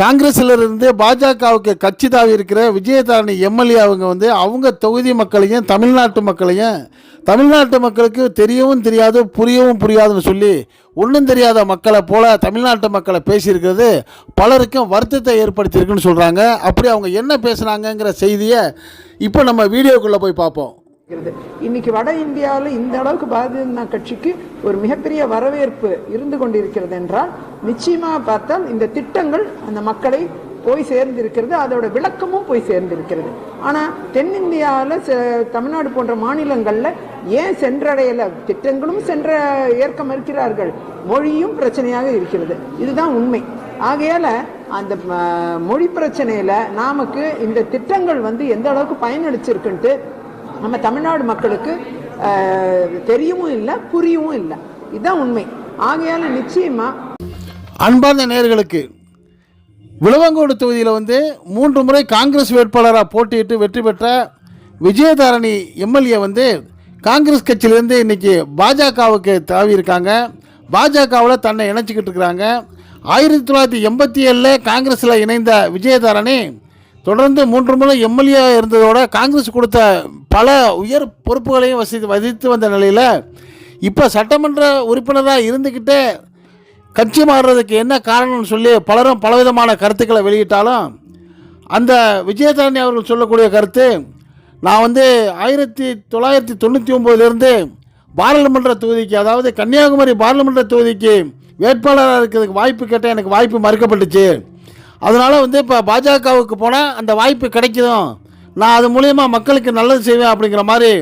காங்கிரஸ்ல இருந்து பாஜகவுக்கு கட்சி தாவி இருக்கிற விஜயதாரணி எம்எல்ஏ அவங்க வந்து அவங்க தொகுதி மக்களையும் தமிழ்நாட்டு மக்களையும் தமிழ்நாட்டு மக்களுக்கு தெரியவும் தெரியாது புரியவும் புரியாதுன்னு சொல்லி ஒன்றும் தெரியாத மக்களை போல தமிழ்நாட்டு மக்களை பேசியிருக்கிறது. பலருக்கும் வருத்தத்தை ஏற்படுத்தியிருக்குன்னு சொல்கிறாங்க அப்படி அவங்க என்ன பேசுனாங்கங்கிற செய்தியை இப்போ நம்ம வீடியோக்குள்ளே போய் பார்ப்போம். இன்னைக்கு வட இந்தியாவில் இந்த அளவுக்கு பாரதிய ஜனதா கட்சிக்கு ஒரு மிகப்பெரிய வரவேற்பு இருந்து கொண்டிருக்கிறது என்றால் நிச்சயமாக பார்த்தால் இந்த திட்டங்கள் அந்த மக்களை போய் சேர்ந்திருக்கிறது அதோட விளக்கமும் போய் சேர்ந்திருக்கிறது. ஆனால் தென்னிந்தியாவில் தமிழ்நாடு போன்ற மாநிலங்களில் ஏன் சென்றடையல? திட்டங்களும் சென்ற ஏற்க மறுக்கிறார்கள் மொழியும் பிரச்சனையாக இருக்கிறது. இதுதான் உண்மை. ஆகையால் அந்த மொழி பிரச்சனையில நமக்கு இந்த திட்டங்கள் வந்து எந்த அளவுக்கு பயனளிச்சிருக்குன்ட்டு நம்ம தமிழ்நாடு மக்களுக்கு தெரியவும் இல்லை புரியவும் இல்லை. இதுதான் உண்மை. ஆகையால் நிச்சயமாக அன்பார்ந்த நேயர்களுக்கு விளவங்கோடு தொகுதியில் வந்து மூன்று முறை காங்கிரஸ் வேட்பாளராக போட்டியிட்டு வெற்றி பெற்ற விஜயதாரணி எம்எல்ஏ வந்து காங்கிரஸ் கட்சியிலேருந்து இன்றைக்கி பாஜகவுக்கு தாவி இருக்காங்க பாஜகவில் தன்னை இணைச்சிக்கிட்டு இருக்கிறாங்க. ஆயிரத்தி தொள்ளாயிரத்தி எண்பத்தி ஏழில் காங்கிரஸில் இணைந்த விஜயதாரணி தொடர்ந்து மூன்று முறை எம்எல்ஏ இருந்ததோட காங்கிரஸ் கொடுத்த பல உயர் பொறுப்புகளையும் வசி வதித்து வந்த நிலையில் இப்போ சட்டமன்ற உறுப்பினராக இருந்துக்கிட்டே கட்சி மாறுறதுக்கு என்ன காரணம்னு சொல்லி பலரும் பலவிதமான கருத்துக்களை வெளியிட்டாலும் அந்த விஜயதாரணி அவர்கள் சொல்லக்கூடிய கருத்து நான் வந்து ஆயிரத்தி தொள்ளாயிரத்தி தொண்ணூற்றி ஒம்போதுலேருந்து பாராளுமன்ற தொகுதிக்கு அதாவது கன்னியாகுமரி பாராளுமன்ற தொகுதிக்கு வேட்பாளராக இருக்கிறதுக்கு வாய்ப்பு கேட்டால் எனக்கு வாய்ப்பு மறுக்கப்பட்டுச்சு. அதனால் வந்து இப்போ பாஜகவுக்கு போனால் அந்த வாய்ப்பு கிடைக்குதும் நான் அது மூலயமா மக்களுக்கு நல்லது செய்வேன் அப்படிங்கிற மாதிரி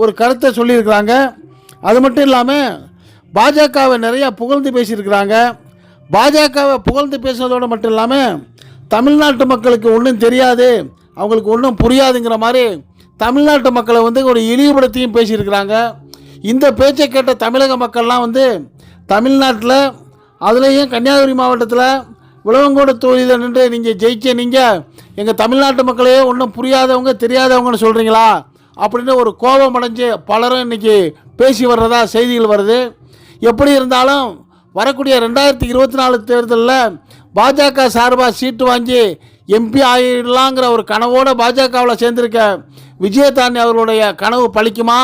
ஒரு கருத்தை சொல்லியிருக்கிறாங்க. அது மட்டும் இல்லாமல் பாஜகவை நிறையா புகழ்ந்து பேசியிருக்கிறாங்க. பாஜகவை புகழ்ந்து பேசுனதோடு மட்டும் இல்லாமல் தமிழ்நாட்டு மக்களுக்கு ஒன்றும் தெரியாது அவங்களுக்கு ஒன்றும் புரியாதுங்கிற மாதிரி தமிழ்நாட்டு மக்களை வந்து ஒரு இழிவுபடுத்தியும் பேசியிருக்கிறாங்க. இந்த பேச்சை கேட்ட தமிழக மக்கள்லாம் வந்து தமிழ்நாட்டில் அதுலேயும் கன்னியாகுமரி மாவட்டத்தில் உலகங்கூட தொகுதியில் நின்று நீங்கள் ஜெயிச்ச நீங்கள் எங்கள் தமிழ்நாட்டு மக்களையே ஒன்றும் புரியாதவங்க தெரியாதவங்கன்னு சொல்கிறீங்களா அப்படின்னு ஒரு கோபம் அடைஞ்சு பலரும் இன்றைக்கி பேசி வர்றதா செய்திகள் வருது. எப்படி இருந்தாலும் வரக்கூடிய ரெண்டாயிரத்தி இருபத்தி நாலு தேர்தலில் பாஜக சார்பாக சீட்டு வாங்கி எம்பி ஆகிடலாங்கிற ஒரு கனவோடு பாஜகவில் சேர்ந்திருக்க விஜயதாண்டி அவர்களுடைய கனவு பழிக்குமா?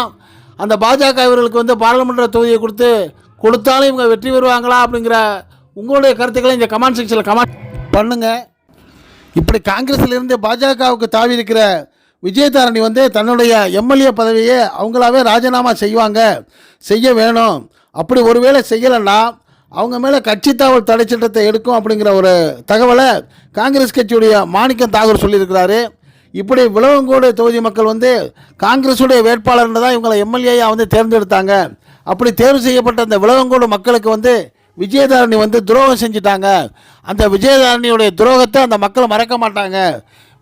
அந்த பாஜக இவர்களுக்கு வந்து பாராளுமன்ற தொகுதியை கொடுத்து கொடுத்தாலும் இவங்க வெற்றி பெறுவாங்களா அப்படிங்கிற உங்களுடைய கருத்துக்களை இந்த கமெண்ட் செக்ஷனில் கமெண்ட் பண்ணுங்கள் இப்படி காங்கிரஸ்ல இருந்து பாஜகவுக்கு தாவி இருக்கிற விஜயதாரணி வந்து தன்னுடைய எம்எல்ஏ பதவியை அவங்களாவே ராஜினாமா செய்வாங்க. செய்ய வேணும். அப்படி ஒருவேளை செய்யலைன்னா அவங்க மேலே கட்சி தாவல் தடை சட்டத்தை எடுக்கும் அப்படிங்கிற ஒரு தகவலை காங்கிரஸ் கட்சியுடைய மாணிக்கம் தாகூர் சொல்லியிருக்கிறாரு. இப்படி விளவங்கோடு தொகுதி மக்கள் வந்து காங்கிரஸுடைய வேட்பாளர்னு தான் இவங்களை எம்எல்ஏயாக வந்து தேர்ந்தெடுத்தாங்க. அப்படி தேர்வு செய்யப்பட்ட அந்த விளவங்கோடு மக்களுக்கு வந்து விஜயதாரணி வந்து துரோகம் செஞ்சிட்டாங்க. அந்த விஜயதாரணியுடைய துரோகத்தை அந்த மக்கள் மறக்க மாட்டாங்க.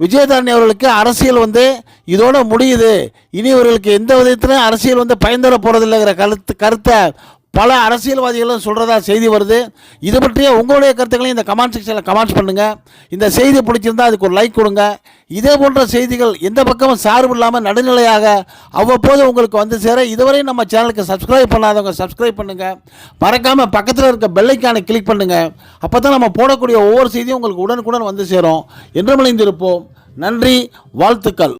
விஜயதாரணி அவர்களுக்கு அரசியல் வந்து இதோட முடியுது. இனி இவர்களுக்கு எந்த விதத்திலும் அரசியல் வந்து பயன்தர போகிறதில்லைங்கிற கருத்து கருத்தை பல அரசியல்வாதிகளும் சொல்கிறதா செய்தி வருது. இது பற்றிய உங்களுடைய கருத்துக்களையும் இந்த கமெண்ட் செக்ஷனில் கமெண்ட்ஸ் பண்ணுங்கள் இந்த செய்தி பிடிச்சிருந்தா அதுக்கு ஒரு லைக் கொடுங்க. இதே போன்ற செய்திகள் எந்த பக்கமும் சார்பு இல்லாமல் நடுநிலையாக அவ்வப்போது உங்களுக்கு வந்து சேர இதுவரை நம்ம சேனலுக்கு சப்ஸ்கிரைப் பண்ணாதவங்க சப்ஸ்கிரைப் பண்ணுங்கள் மறக்காமல் பக்கத்தில் இருக்க பெல்லைக்கானை கிளிக் பண்ணுங்கள் அப்போ தான் நம்ம போடக்கூடிய ஒவ்வொரு செய்தியும் உங்களுக்கு உடனுக்குடன் வந்து சேரும். என்று மலைந்திருப்போம். நன்றி வாழ்த்துக்கள்.